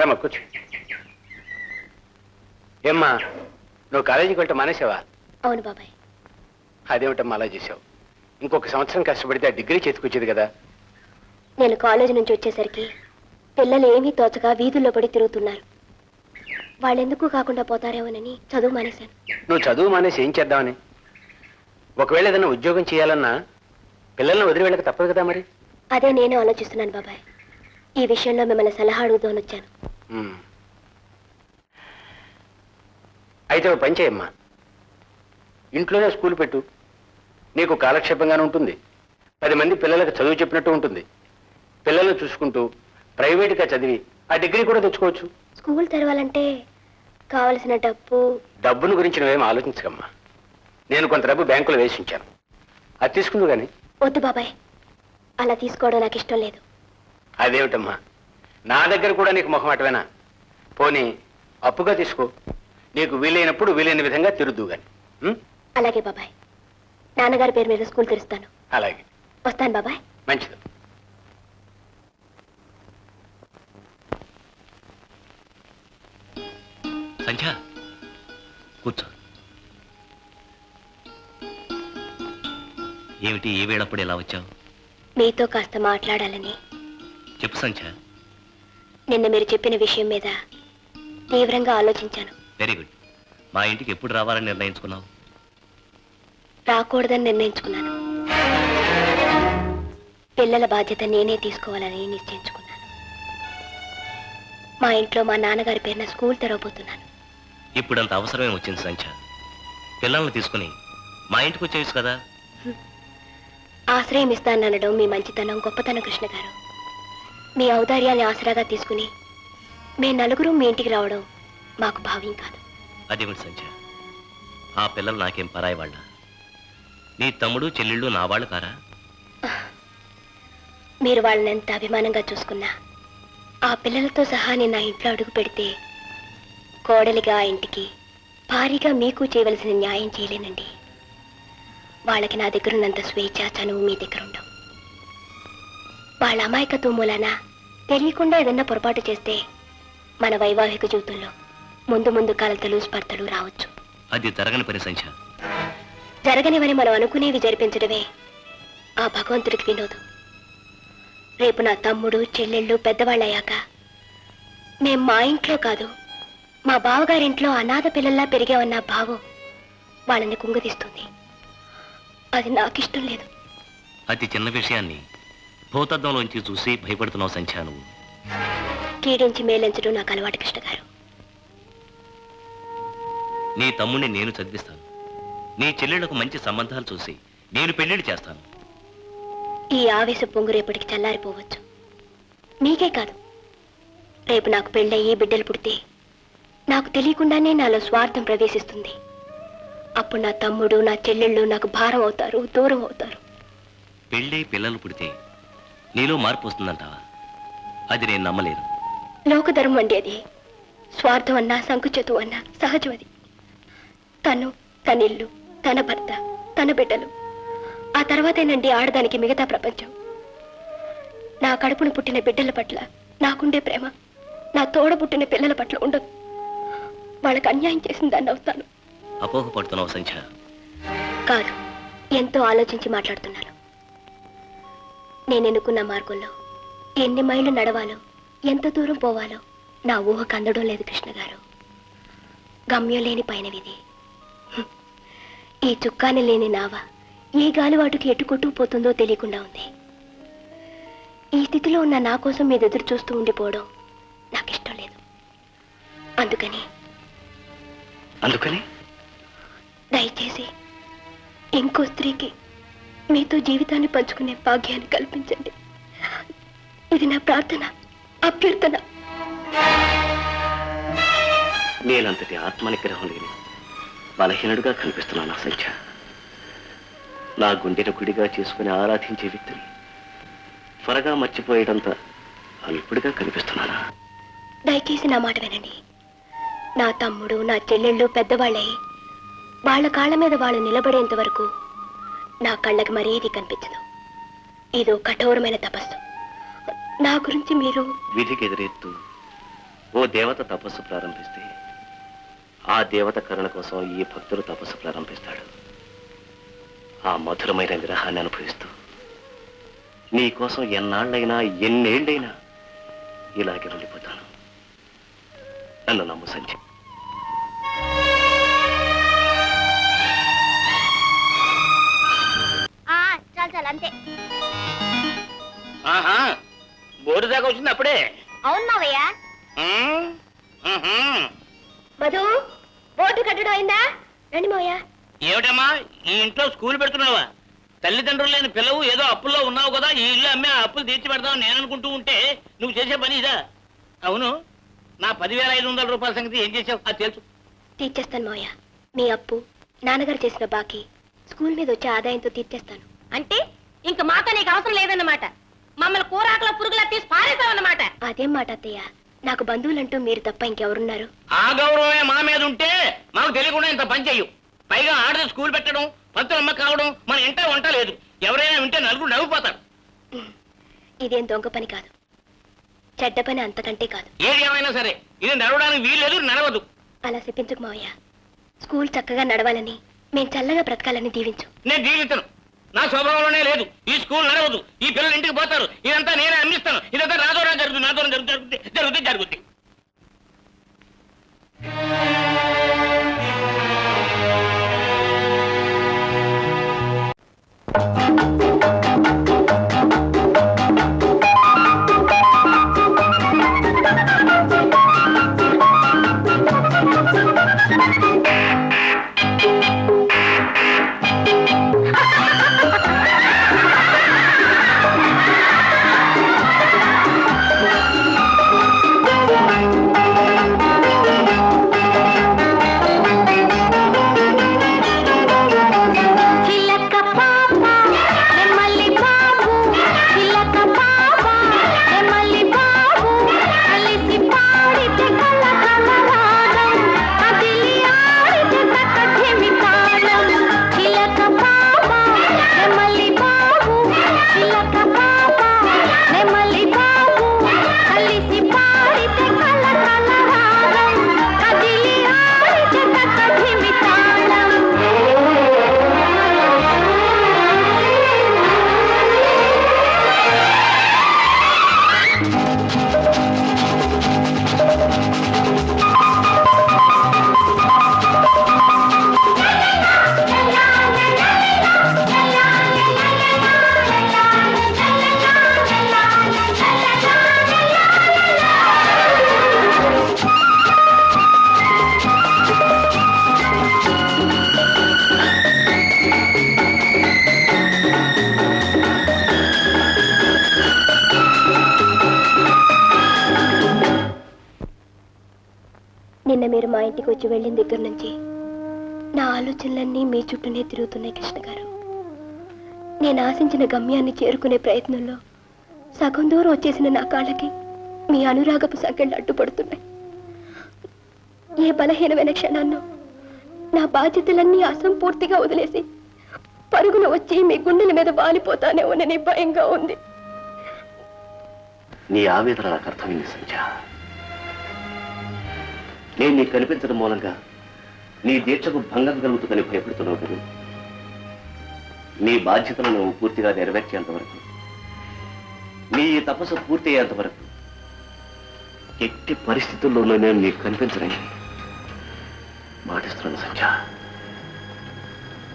రామా కూర్చో. ఏమ్మా నువ్వు కాలేజీకి వెళ్ళటం మానేసావా? అవును బాబాయ్. అదేమిటమ్మా అలా చేసావు? ఇంకొక సంవత్సరం కష్టపడితే ఆ డిగ్రీ చేతికొచ్చేది కదా? నేను కాలేజీ నుంచి వచ్చేసరికి పిల్లలు ఏమీ తోచక వీధుల్లో పడి తిరుగుతున్నారు. వాళ్ళెందుకు కాకుండా పోతారేమోనని చదువు మానేశాను. నువ్వు చదువు మానేసి ఏం చేద్దామని? ఒకవేళ ఏదైనా ఉద్యోగం చేయాలన్నా పిల్లల్ని వదిలి వెళ్ళక తప్పదు కదా మరి? అదే నేను ఆలోచిస్తున్నాను బాబాయ్. ఈ విషయంలో మిమ్మల్ని సలహా అడుగుదామని వచ్చాను. అయితే ఓ పని చేయమ్మా. ఇంట్లోనే స్కూల్ పెట్టు. నీకు కాలక్షేపంగానే ఉంటుంది. పది మంది పిల్లలకు చదువు చెప్పినట్టు ఉంటుంది. పిల్లల్ని చూసుకుంటూ ప్రైవేట్గా చదివి ఆ డిగ్రీ కూడా తెచ్చుకోవచ్చు. స్కూల్ తెరవాలంటే కావలసిన డబ్బు. డబ్బును గురించి నువ్వేం ఆలోచించకమ్మా. నేను కొంత డబ్బు బ్యాంకులో వేసి ఉంచాను. అది తీసుకుందు కానీ వద్దు బాబాయ్. అలా తీసుకోవడం నాకు ఇష్టం లేదు. అదేమిటమ్మా? నా దగ్గర కూడా నీకు మొహమాటమేనా పోనీ అప్పుగా తీసుకో. నీకు వీలైనప్పుడు వీలైన విధంగా తిరుద్దు గాని? అలాగే బాబాయ్. నాన్నగారి పేరు మీద స్కూల్ తెరుస్తాను. అలాగే. వస్తాను బాబాయ్. మంచిది. సంధ్య కూర్చో. ఏమిటి ఏ వేళప్పుడు ఎలా వచ్చావు? మీతో కాస్త మాట్లాడాలని చెప్పు సంధ్య. నిన్న మీరు చెప్పిన విషయం మీద తీవ్రంగా ఆలోచించాను. వెరీ గుడ్ మా ఇంటికి ఎప్పుడు రావాలని నిర్ణయించుకున్నావు? రాకూడదని నిర్ణయించుకున్నాను. పిల్లల బాధ్యత నేనే తీసుకోవాలని నిశ్చయించుకున్నాను. మా ఇంట్లో మా నాన్నగారి పేరున స్కూల్ తెరవబోతున్నాను. ఇప్పుడంత అవసరమే వచ్చింది సంధ్య? పిల్లల్ని తీసుకుని మా ఇంటికి వచ్చేయచ్చు కదా? ఆశ్రయం ఇస్తాననడం మీ మంచితనం గొప్పతనం కృష్ణ గారు. మీ ఔదార్యాన్ని ఆసరాగా తీసుకుని మీ నలుగురు మీ ఇంటికి రావడం మాకు భావ్యం కాదు. అదేమిటి సంధ్య? ఆ పిల్లలు నాకేం పరాయి వాళ్ళ? నీ తమ్ముడు చెల్లెళ్ళు నా వాళ్ళు కారా? మీరు వాళ్ళని ఎంత అభిమానంగా చూసుకున్నా ఆ పిల్లలతో సహా నేను నా ఇంట్లో అడుగు పెడితే కోడలిగా ఆ ఇంటికి భారీగా మీకు చేయవలసిన న్యాయం చేయలేనండి. వాళ్ళకి నా దగ్గర ఉన్నంత స్వేచ్ఛ చనువు మీ దగ్గర ఉండవు వాళ్ళ అమాయకత్వం మూలాన తెలియకుండా ఏదన్నా పొరపాటు చేస్తే మన వైవాహిక జీవితంలో ముందు ముందు కలతలు స్పర్ధలు రావచ్చు. అది జరగని పని సంధ్య. జరగనివని మనం అనుకునేవి జరిపించడమే ఆ భగవంతుడికి వినోదం. రేపు నా తమ్ముడు చెల్లెళ్ళు పెద్దవాళ్ళయ్యాక మేం మా ఇంట్లో కాదు మా బావగారింట్లో అనాథ పిల్లల్లా పెరిగామన్న భావం వాళ్ళని కుంగదీస్తుంది. అది నాకిష్టం లేదు. అతి చిన్న విషయాన్ని భూతద్దంలోంచి చూసి భయపడుతున్నావు సంధ్య నువ్వు. కీడించి మేలించడం నాకు అలవాటు కృష్ణ గారు. నీ తమ్ముడిని నేను చదివిస్తాను. నీ చెల్లెళ్ళకు మంచి సంబంధాలు చూసి నేను పెళ్ళిళ్ళు చేస్తాను. ఈ ఆవేశ పొంగు రేపటికి చల్లారిపోవచ్చు. మీకే కాదు. రేపు నాకు పెళ్ళయ్యి బిడ్డలు పుడితే నాకు తెలియకుండానే నాలో స్వార్థం ప్రవేశిస్తుంది. అప్పుడు నా తమ్ముడు నా చెల్లెళ్ళు నాకు భారం అవుతారు దూరం అవుతారు. పెళ్ళై పిల్లలు పుడితే నీలో మార్పు వస్తుందంటావా? అది నేను నమ్మలేను. లోకధర్మం అండి అది. స్వార్థం అన్నా సంకుచతు అన్నా సహజం అది. తను తన ఇల్లు తన భర్త తన బిడ్డలు. ఆ తర్వాతేనండి ఆడదానికి మిగతా ప్రపంచం. నా కడుపును పుట్టిన బిడ్డల పట్ల నాకుండే ప్రేమ. నా తోడ పుట్టిన పిల్లల పట్ల ఉండదు. వాళ్ళకి అన్యాయం చేసిన దాన్ని అవుతాను. అపోహపడుతున్నావు సంధ్య. కాదు ఎంతో ఆలోచించి మాట్లాడుతున్నాను. నేను ఎన్నుకున్న మార్గంలో? ఎన్ని మైళ్ళు నడవాలో ఎంత దూరం పోవాలో నా ఊహకు అందడం లేదు కృష్ణ గారు గమ్యం లేని పైనవిది. ఈ చుక్కాని లేని నావ ఏ గాలివాటుకి ఎటు కొట్టుకుపోతుందో తెలియకుండా ఉంది. ఈ స్థితిలో ఉన్న నా కోసం మీద ఎదురు చూస్తూ ఉండిపోవడం నాకు ఇష్టం లేదు. అందుకని అందుకని? దయచేసి ఇంకో స్త్రీకి మీతో జీవితాన్ని పంచుకునే భాగ్యాన్ని కల్పించండి. ఇది నా ప్రార్థన అభ్యర్థన నేనంతటి ఆత్మనిగ్రహం లేని బలహీనుడుగా కనిపిస్తున్నాను సంధ్య. నా గుండెను గుడిగా చేసుకుని ఆరాధించే వ్యక్తిని త్వరగా మర్చిపోయేటంత అల్పుడిగా కనిపిస్తున్నానా? దయచేసి నా మాట వినండి. నా తమ్ముడు నా చెల్లెళ్ళు పెద్దవాళ్ళై వాళ్ళ కాళ్ళ మీద వాళ్ళు నిలబడేంత వరకు నా కళ్ళకి మరేది కనిపించదు. ఇదో కఠోరమైన తపస్సు. నా గురించి మీరు విధికి ఎదురెత్తు. ఓ దేవత తపస్సు ప్రారంభిస్తే ఆ దేవత కరుణ కోసం ఈ భక్తుడు తపస్సు ప్రారంభిస్తాడు. ఆ మధురమైన విరహాన్ని అనుభవిస్తూ నీ కోసం ఎన్నాళ్ళైనా ఎన్నేళ్ళైనా ఇలాగే ఉండిపోతాను. నన్ను నమ్ము సంజయ్ అంతే. ఆహా బోర్డు దాకా వచ్చింది అప్పుడే. అవును మావయ్య. ఉమ్, ఉహుం. మధు బోర్డు కట్టడం అయిందా? రండి మావయ్య. ఏమిటమ్మా ఈ ఇంట్లో స్కూల్ పెడుతున్నావా? తల్లిదండ్రులు లేని పిల్లవు ఏదో అప్పుల్లో ఉన్నావు కదా ఈ ఇల్లు అమ్మే ఆ అప్పులు తీర్చి పెడతావు నేను అనుకుంటూ ఉంటే నువ్వు చేసే పని ఇదా? అవును నా పదివేల ఐదు వందల రూపాయల సంగతి ఏం చేసావు? అది తెలుసు. తీర్చేస్తాను మావయ్య. మీ అప్పు నాన్నగారు చేసిన బాకీ స్కూల్ మీద వచ్చే ఆదాయంతో తీర్చేస్తాను. అంటే? ఇంక మాతో నీకు అవసరం లేదన్నమాట. మమ్మల్ని కూరాకల పురుగులా తీసి పారేసావన్నమాట అదేం మాట అత్తయ్య? నాకు బంధువులంటూ మీరు తప్ప ఇంకెవరున్నారు? ఆ గౌరవమే మా మీద ఉంటే మాకు తెలియకుండా ఇంత పని చెయ్యు. పైగా ఆడది స్కూల్ పెట్టడం పంతులమ్మ కావడం మన ఇంట వంట లేదు. ఎవరైనా వింటే నలుగురు నవ్వుపోతారు. ఇదేం దొంగ పని కాదు. చెడ్డ పని అంతకంటే కాదు. ఏది ఏమైనా సరే ఇది నడవడానికి వీల్లేదు నడవదు. అలా చెప్పించుకు మావయ్య. స్కూల్ చక్కగా నడవాలని మేం చల్లగా బ్రతకాలని దీవించు. నేను జీవితను నా స్వభావంలోనే లేదు. ఈ స్కూల్ నడవదు. ఈ పిల్లలు ఇంటికి పోతారు. ఇదంతా నేనే అందిస్తాను ఇదంతా నాతో జరుగుతుంది నాతో జరుగుతుంది జరుగుతుంది జరుగుతుంది. నిన్న మీరు మా ఇంటికి వచ్చి వెళ్ళిన దగ్గర నుంచి నా ఆలోచనలన్నీ మీ చుట్టూనే తిరుగుతున్నాయి కృష్ణ గారు. నేను ఆశించిన గమ్యాన్ని చేరుకునే ప్రయత్నంలో సగం దూరం వచ్చేసిన నా కాళ్ళకి మీ అనురాగపు సంఖ్యలు అడ్డుపడుతున్నాయి. ఏ బలహీనమైన క్షణాన్నో నా బాధ్యతలన్నీ అసంపూర్తిగా వదిలేసి పరుగున వచ్చి మీ గుండెల మీద వాలిపోతానే వాలిపోతానేమోనని భయంగా ఉంది. నీ ఆవేదన నాకు అర్థమైంది సంధ్య. నేను నీకు కనిపించడం మూలంగా నీ దీక్షకు భంగం కలుగుతుందని భయపడుతున్నావు కదా. నీ బాధ్యతలను నువ్వు పూర్తిగా నెరవేర్చేంత వరకు నీ తపస్సు పూర్తి అయ్యేంత వరకు ఎట్టి పరిస్థితుల్లోనూ నేను నీకు కనిపించడం మాటిస్తున్నాను సంధ్య.